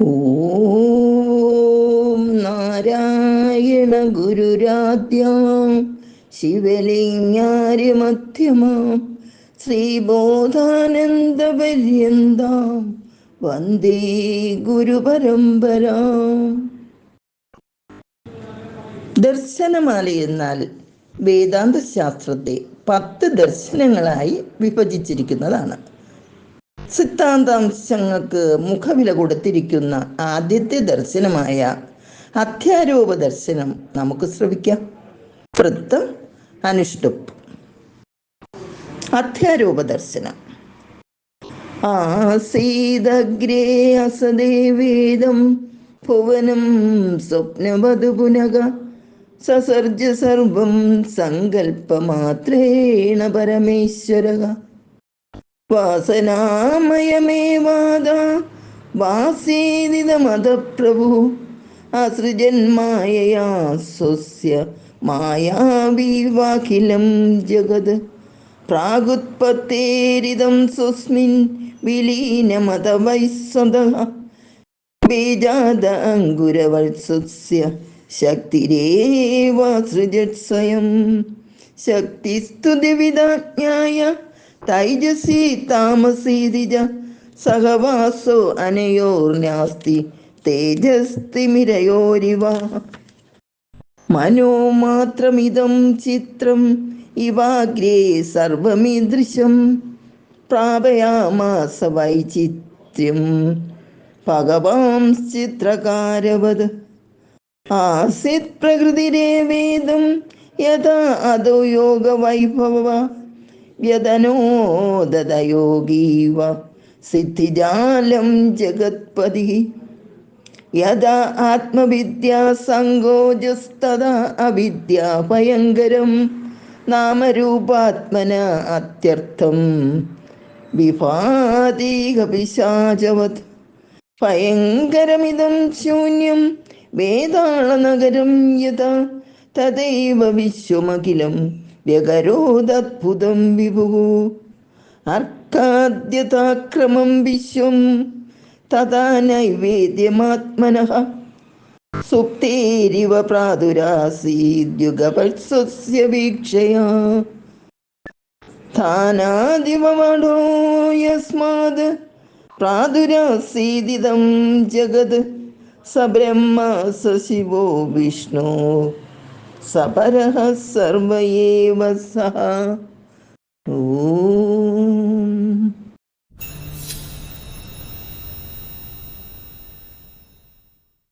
ഓം നാരായണ ഗുരുരാദ്യം ശ്രീബോധാനന്ദ ശ്രീബോധാനന്ദപര്യന്താം വന്ദേ ഗുരുപരമ്പരാം. ദർശനമാല എന്നാൽ വേദാന്ത ശാസ്ത്രത്തെ പത്ത് ദർശനങ്ങളായി വിഭജിച്ചിരിക്കുന്നതാണ്. സിദ്ധാന്താംശങ്ങൾക്ക് മുഖവില കൊടുത്തിരിക്കുന്ന ആദ്യത്തെ ദർശനമായ അധ്യാരോപ ദർശനം നമുക്ക് ശ്രവിക്കാം. വൃത്തം അനുഷ്ടുപ്പ്. അധ്യാരോപ ദർശനം. ആസീതഗ്രേ അസദേ വേദം ഭുവനം സ്വപ്നവധു പുനക സസർജ സർവം സങ്കല്പമാത്രേണ പരമേശ്വര. വാസനാമയമേവാദ വാസേദിതമതപ്രഭു അസൃജന്മായയാ സ്വസ്യ മായാവിവാഖിലം ജഗത്. പ്രാഗുത്പത്തേരിതം സ്വസ്മിൻ വിലീനമതവൈസ്വത. ബീജാത അങ്കുരവത്സസ്യ ശക്തിരേവാസൃജത് സ്വയം. ശക്തിസ്തുതിവിദജ്ഞായ തൈജസി താമസീതിജ സഹവാസോ അനയോർനാസ്തി തേജസ്തിമിരയോരിവ. മനോമാത്രമിതം ചിത്രം ഇവാഗ്രേ സർവമീദൃശം പ്രാപയാമാസ വൈചിത്ര്യം ഭഗവാംശ്ചിത്രകാരവത് ആസിത് പ്രകൃതിരേ വേദം യഥാ അതോ യോഗവൈഭവ. വ്യതനോദയോഗീവ സിദ്ധിജാലം ജഗത്പതി. യഥാ ആത്മവിദ്യാ സങ്കോജസ്തദാ അവിദ്യാ ഭയങ്കരം നാമരൂപാത്മന അത്യർത്ഥം. വിഭാതീകപിശാചവത് ഭയങ്കരമിതം ശൂന്യം വേദാളനഗരം യഥാ തദൈവ വിശ്വമഖിലം വ്യകരോദത്ഭുതം വിഭു. അർക്കാദ്യതാക്രമം വിശ്വം. തഥാ നൈവേദ്യമാത്മനഃ. സുപ്തേരിവ പ്രാതുരാസീദ്യുഗവത്സ്യ വീക്ഷയാ. സ്ഥാനാദിവമഠോ യസ്മാത്? പ്രാതുരാസീദിതം ജഗത്. സബ്രഹ്മ സശിവോ വിഷ്ണു. സപരഃ സർവ ഏവ സഹ. ഓം